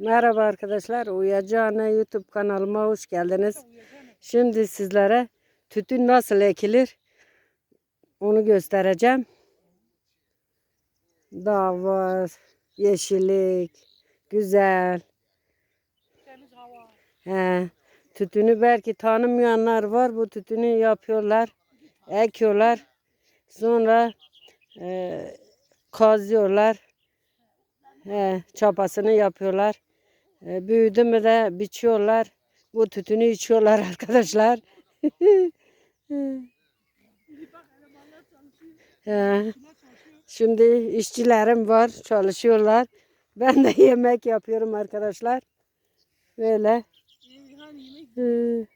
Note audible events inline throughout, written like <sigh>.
Merhaba arkadaşlar. Uyacı Ana YouTube kanalıma hoş geldiniz. Şimdi sizlere tütün nasıl ekilir onu göstereceğim. Dağ var, yeşillik, güzel. He, tütünü belki tanımayanlar var. Bu tütünü yapıyorlar, ekiyorlar. Sonra e, kazıyorlar. He, çapasını yapıyorlar. E, büyüdü mü de biçiyorlar. Bu tütünü içiyorlar <laughs> arkadaşlar. He, şimdi işçilerim var çalışıyorlar. Ben de <laughs> yemek yapıyorum arkadaşlar. Böyle. Hı.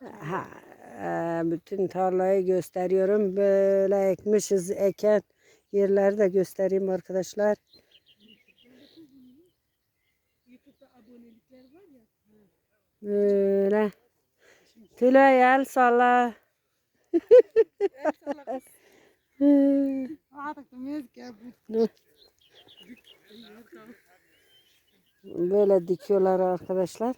Ha, e, bütün tarlayı gösteriyorum. Böyle ekmişiz eken yerleri de göstereyim arkadaşlar. Böyle. Tülay el salla. <laughs> Böyle dikiyorlar arkadaşlar.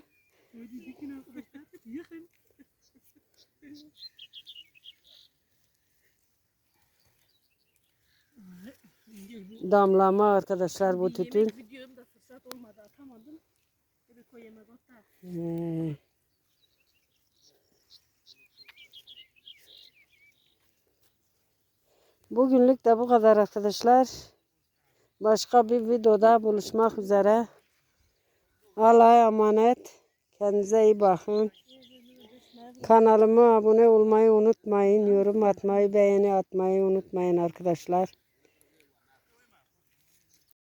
Damlama arkadaşlar bu tütün. Yemek videomda fırsat olmadı atamadım. Bir koy yemek atar. Ee, Bugünlük de bu kadar arkadaşlar. Başka bir videoda buluşmak üzere. Allah'a emanet. Kendinize iyi bakın. Kanalıma abone olmayı unutmayın. Yorum atmayı, beğeni atmayı unutmayın arkadaşlar.